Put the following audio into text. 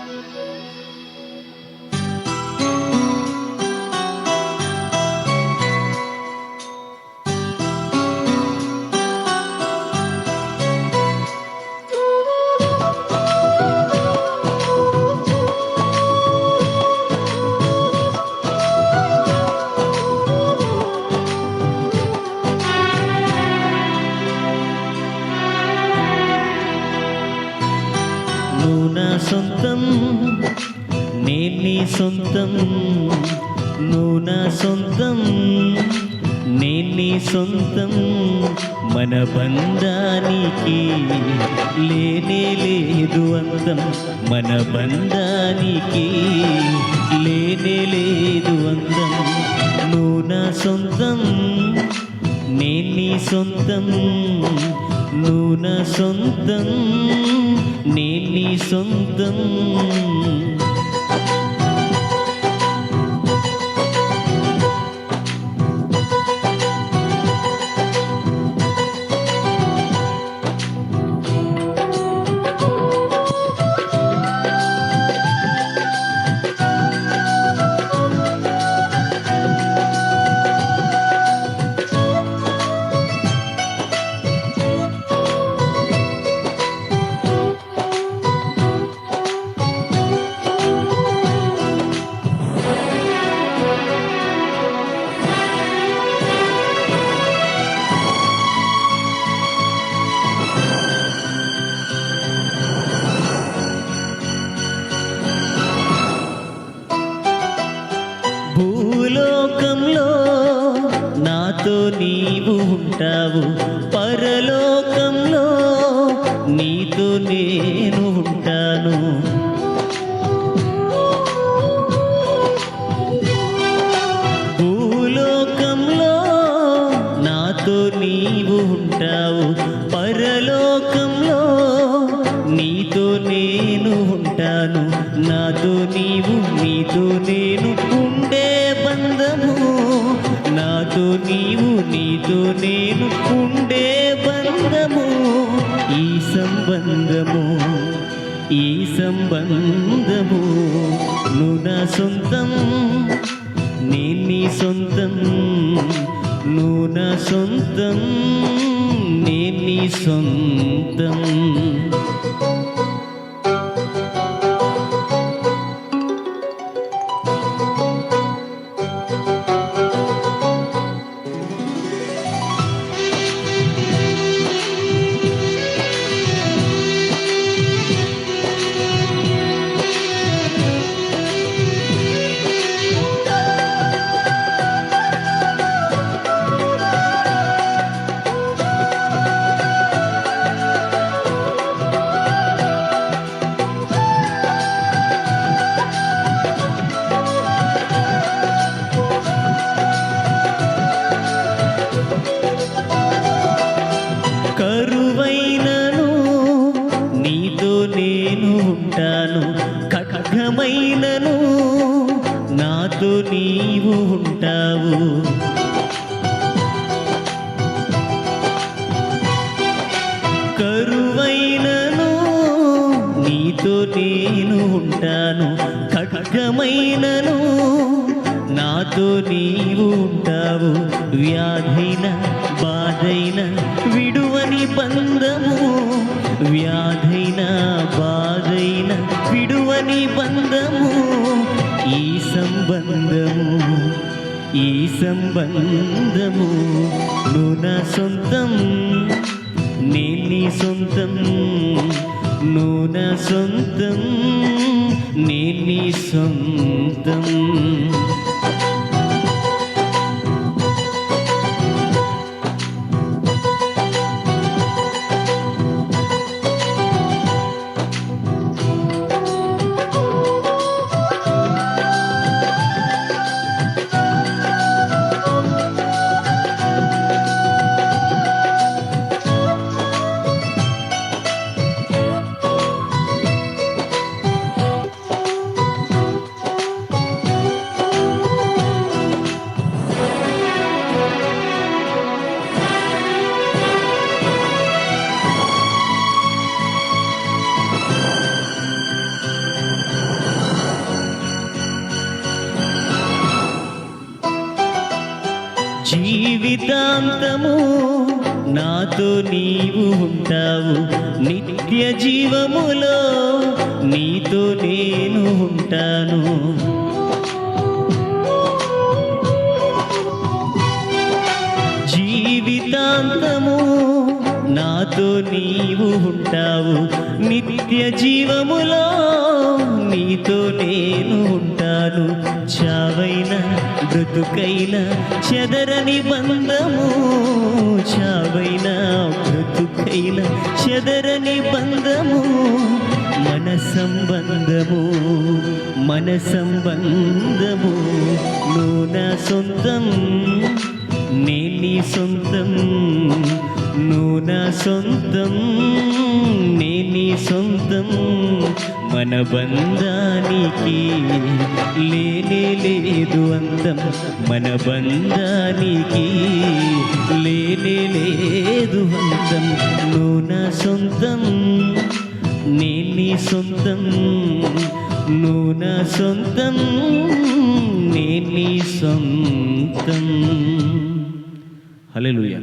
నువ్వు నా సొంతం నేను నీ సొంతం నువ్వు నా సొంతం నేను నీ సొంతం మన బంధానికి లేనే లేదు అందం మన బంధానికి లేనే లేదు అందం నువ్వు నా సొంతం నేను నీ సొంతం నువ్వు నా సొంతం నేను నీ సొంతం. నాతో నీవు ఉంటావు. పరలోకంలో నీతో నేను ఉంటాను. భూలోకంలో నాతో నీవు ఉంటావు. పరలోకంలో నీతో నేను ఉంటాను. నాతో నీవు నీతో నేను ఉండే బంధము. నాతో నీవు నీతో నేను ఉండే బంధము ఈ సంబంధము ఈ సంబంధము. నువ్వు నా సొంతం నేను నీ సొంతం. నువ్వు నా సొంతం నేను నీ సొంతం. నాతో నీవు ఉంటావు వ్యాధైన బాధైన విడువని బంధము. వ్యాధైన బాధైన విడువని బంధము. ఈ సంబంధము ఈ సంబంధము నువ్వు నా సొంతం నేను నీ సొంతం నువ్వు నా సొంతం. నేను నీ జీవితాంతము నాతో నీవు ఉంటావు నిత్య జీవములో నీతో నేను ఉంటాను. జీవితాంతము నాతో నీవు ఉంటావు నిత్య జీవములో నీతో నేను ఉంటాను. చావైనా బ్రతుకైనా చెదరని బంధము. చావైనా బ్రతుకైనా చెదరని బంధము. మన సంబంధము మన సంబంధము నువ్వు నా సొంతం నేను సొంతం. నువ్వు నా సొంతం నే నీ సొంతం మన బంధానికి లేనే లేదు అంతం మన బంధానికి లేనే లేదు అంతం నువ్వు నా సొంతం నే నీ సొంతం నువ్వు నా సొంతం నే నీ సొంతం. హల్లెలూయా.